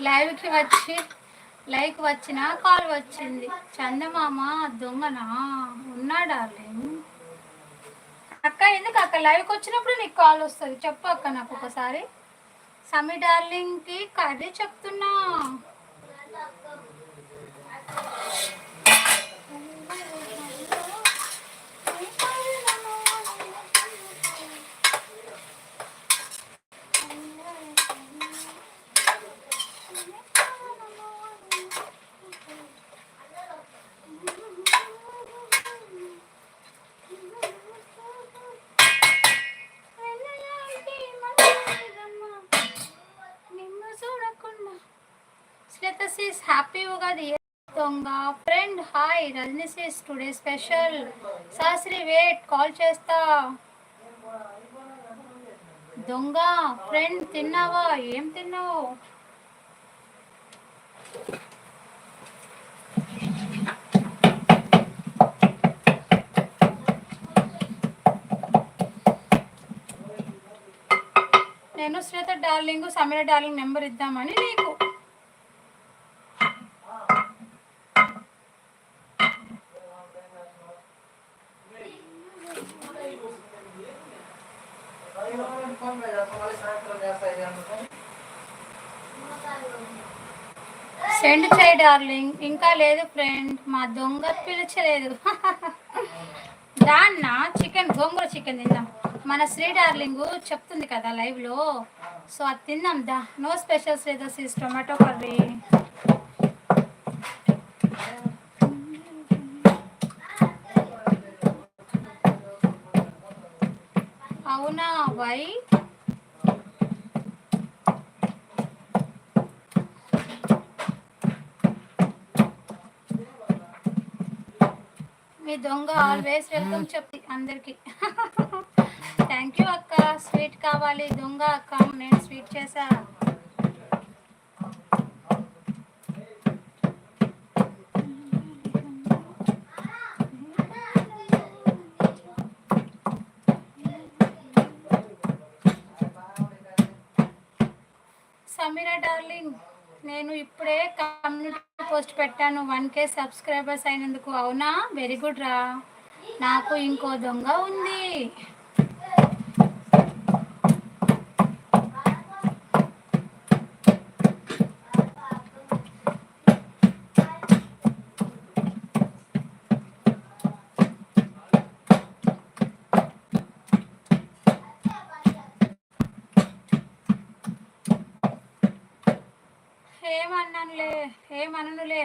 లైవ్కి వచ్చి లైక్ వచ్చిన కాల్ వచ్చింది. చందమామ దొంగనా? ఉన్నాడా అక్క ఎందుకు అక్క? లైవ్కి వచ్చినప్పుడు నీకు కాల్ వస్తుంది. చెప్పు అక్క నాకు ఒకసారి. సమీ డార్లింగ్కి కర్రీ చెప్తున్నా. శ్వేతసీస్ హ్యాపీ ఉగాది దొంగ friend hi Rajani sis today special Shastri wait call చేస్తా. దొంగ ఫ్రెండ్ తిన్నావా? ఏం తిన్నావు? నేను Shweta darling Sameera darling number ఇద్దామని నీకు సెండ్ చేయి డార్లింగ్ ఇంకా లేదు ఫ్రెండ్ మా దొంగ పిలిచలేదు. దాన్న చికెన్ గోంగూర చికెన్ తిందాం. మన శ్రీ డార్లింగ్ చెప్తుంది కదా లైవ్లో. సో అది తిందాం దా. నో స్పెషల్స్ లేదా సిస్ టొమాటో కర్రీ అవునా వై మీ దొంగ ఆల్వేస్ వెల్కమ్ చెప్పి అందరికి. థ్యాంక్ యూ అక్క. స్వీట్ కావాలి దొంగ అక్క. నేను స్వీట్ చేశా. డార్లింగ్ నేను ఇప్పుడే కమ్యూనిటీ పోస్ట్ పెట్టాను. వన్ కే సబ్స్క్రైబర్స్ అయినందుకు అవునా? వెరీ గుడ్ రా. నాకు ఇంకో దొంగ ఉంది. ఏమన్నానులే ఏమననులే.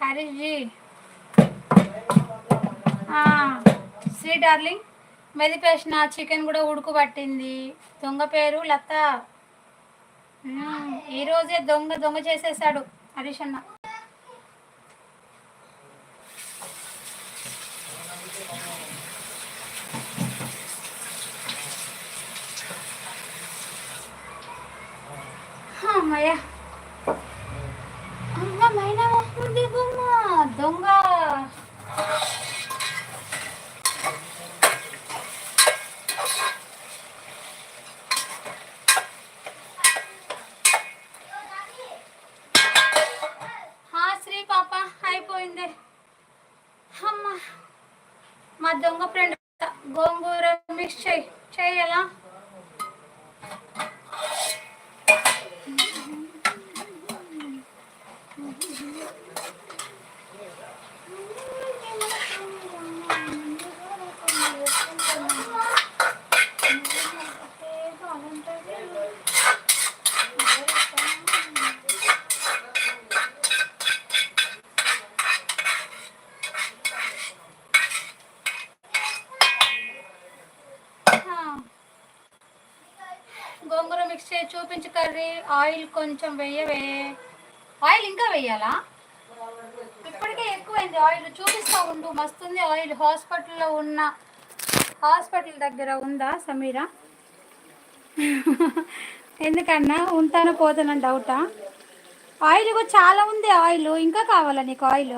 హరీష్ జీ శ్రీ డార్లింగ్ మెదిపేసిన చికెన్ కూడా ఉడుకుబట్టింది దొంగ పేరు లత. ఈరోజే దొంగ దొంగ చేసేసాడు హరీష్ అన్న అమ్మయ్యా. అమ్మమైన బొమ్మ దొంగ హా శ్రీ పాప అయిపోయింది అమ్మ మా దొంగ ఫ్రెండ్ గోంగూర మిక్స్ చెయ్యి చెయ్యాలా గోంగూర మిక్స్ చేసి చూపించు కర్రీ. ఆయిల్ కొంచెం వెయ్యవే ఆయిల్ ఇంకా వెయ్యాలా ఇప్పటికే ఎక్కువైంది ఆయిల్. చూపిస్తా ఉండు. మస్తుంది ఆయిల్. హాస్పిటల్లో ఉన్న హాస్పిటల్ దగ్గర ఉందా సమీరా? ఎందుకన్నా? ఉంటానో పోతానని డౌటా? ఆయిల్ కూడా చాలా ఉంది ఆయిల్. ఇంకా కావాలా నీకు ఆయిల్?